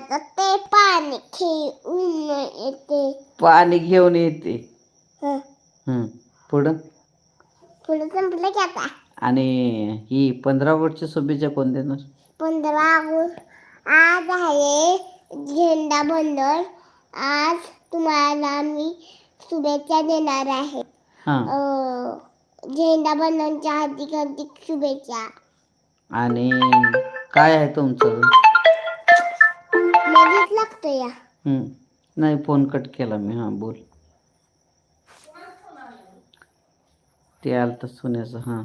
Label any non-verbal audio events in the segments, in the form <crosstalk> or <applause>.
ते पाणी खेळून येते. पाणी घेऊन येते. हं. हं. पुढं? पुढे संपलं की आता. आणि ही पंधरा वर्षच्या शुभेच्छा कोण देणार? पंधरा ऑगस्ट. आज आहे झेंडा बंदर. आज तुम्हाला मी शुभेच्छा देणार आहे. हां. अं, झेंडा बंदनच्या हार्दिक हार्दिक शुभेच्छा. आणि काय आहे तुमचं? लगेच लागतो या. नाही फोन कट केला मी. हां बोल. ते आलं तर सोन्याचं हां.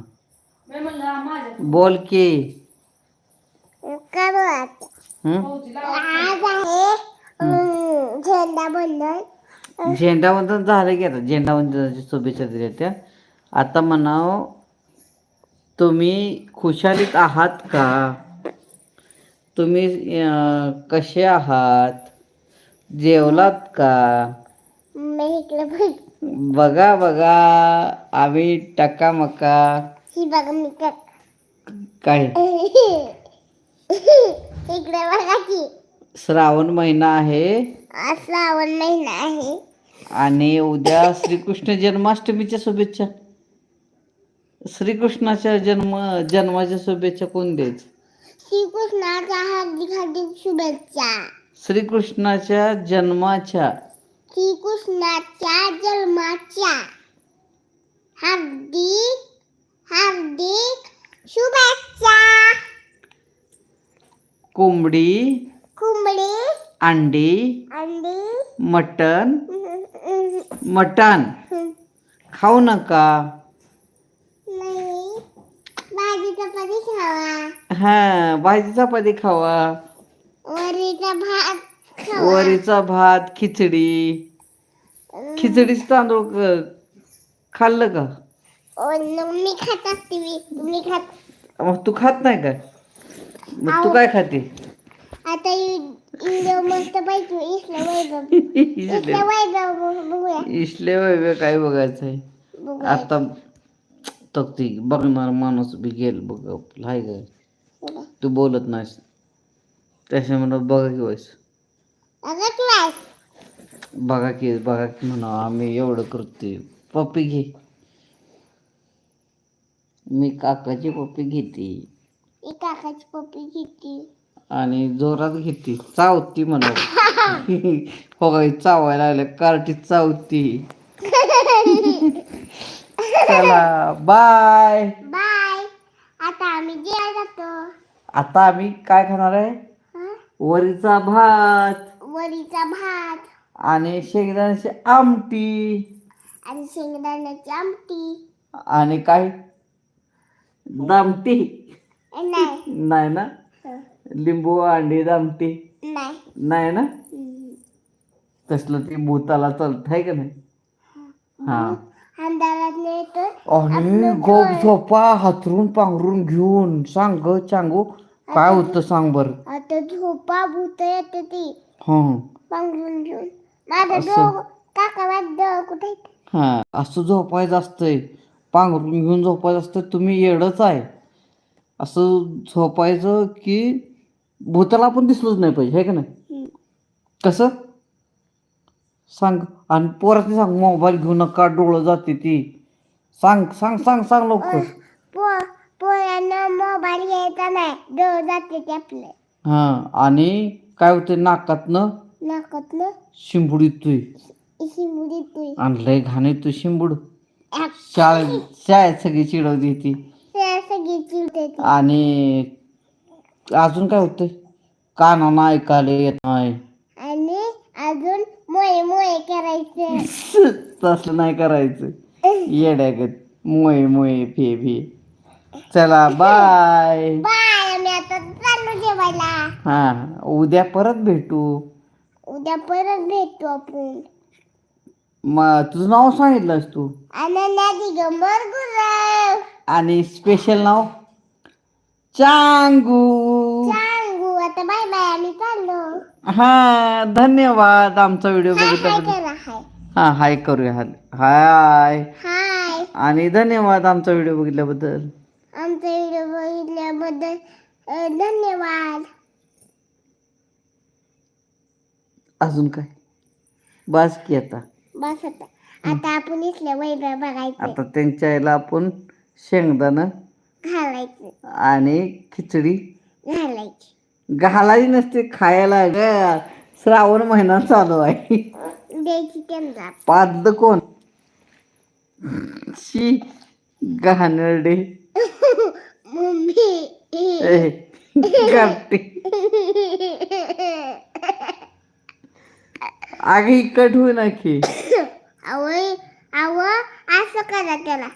बोल की. करू आता. हं? आज आहे अं, झेंडा झेंडावंदन झालं की आता. झेंडावंदनाची शुभेच्छा दिल्या त्या. आता म्हणाव तुम्ही खुशालीत आहात का? तुम्ही कसे आहात? जेवलात का? बघ बघा. आम्ही टका मका बघा मी कर काय? <laughs> इकडे बघा की. श्रावण महिना आहे. श्रावण महिना आहे. आणि उद्या श्रीकृष्ण जन्माष्टमीच्या शुभेच्छा. श्रीकृष्णाच्या जन्म जन्माच्या शुभेच्छा कोण द्यायचं श्रीकृष्णाच्या हार्दिक हार्दिक शुभेच्छा. श्रीकृष्णाच्या जन्माच्या. श्रीकृष्णाच्या जन्माच्या. हार्दिक हार्दिक शुभेच्छा. कोंबडी कोंबडी अंडी अंडी. मटण <laughs> मटण. खाऊ नका. नाही भाजी चपाती खावा. हा भाजी चपाती खावा. वरीचा भात खावा. वरीचा भात खिचडी. खिचडीच तांदूळ खाल्लं का? मी खात असते मी खात. मग तू खात नाही का? मग तू काय खाते? आता मस्त <laughs> इसलं वैभव. काय बघायचं आहे बघूया. आता तो ती बघणार माणूस बी गेल बघ हाय बघूया. तू बोलत नाहीस. त्याच्या म्हणून बघा की वयस बघा की बघा की म्हणा आम्ही एवढं करतोय. पप्पी घे. मी काकाची पप्पी घेते. काकाची पप्पी घेतली आणि जोरात घेते. चावती म्हणा. <laughs> हो काय चावायला लागले. कार्टीत चावती. <laughs> चला बाय. बाय. आता आम्ही आता आम्ही काय खाणार आहे? वरीचा भात. वरीचा भात. आणि शेंगदाण्याची आमटी. आणि शेंगदाण्याची आमटी. आणि काय? दामटी. नाही. नाही ना. लिंबू अंडी दामटी. नाही. नाही ना. तसलं ते भूताला चालत आहे का नाही? हा. अंधारात आणि गोप झोपा हातरून पांघरून घेऊन सांग ग सांगू. काय होतं सांग बर. आता झोपा भूत येते ती. हं. पांघरून घेऊन. माझं असं. डोकं कुठे? हा झोपायचं असतंय. पांघरून घेऊन झोपायचं असतं तुम्ही येडच आहे. असं झोपायचं की भूताला पण दिसलंच नाही पाहिजे हे का नाही. कसं? सांग. आणि पोरात सांग मोबाईल घेऊ नका डोळं जाते ती. सांग सांग सांग सांग लवकर. मोबाईल नाही. डोळ जाते ते आपले. हा आणि काय होते नाकातनं नाकातलं शिंबूड येतोय. शिमुडी तुई आणि लय घाण येतोय शिंबूड. शाळेत शाळेत सगळी चिडवते ती सगळी ती आणि अजून काय होतंय? कानानं ऐकायला येत नाही. आणि अजून मोये मोये करायचे. <laughs> तसलं नाही करायचं. येड्यागत मोये मोये फे फे. चला बाय बाय आम्ही आता चाललो जेवायला. हा उद्या परत भेटू. उद्या परत भेटू आपण. मग तुझं नाव सांगितलंस तू. अनन्या दिगंबर गुरव. आणि स्पेशल नाव? चांगू. सांगू आता बाय बाय आम्ही चाललो. हा धन्यवाद आमचा व्हिडिओ हाय हाय बघितल्याबद्दल. करा हाय हा हाय करूया हाय हाय हाय आणि धन्यवाद आमचा व्हिडिओ बघितल्याबद्दल. आमचा व्हिडिओ बघितल्याबद्दल धन्यवाद. अजून काय? बास की आता. बस आता. आता आपण इथलं वैभव बघायचं आता त्यांच्या आईला आपण शेंगदाणं घालायचं. आणि खिचडी. घालायची. घालायची नसते खायला. ग श्रावण महिना चालू आहे. द्यायची त्यांना. पाद कोण? शी घाणेरडे. आग इकट होऊ नकी. आवय आव असं करा त्याला.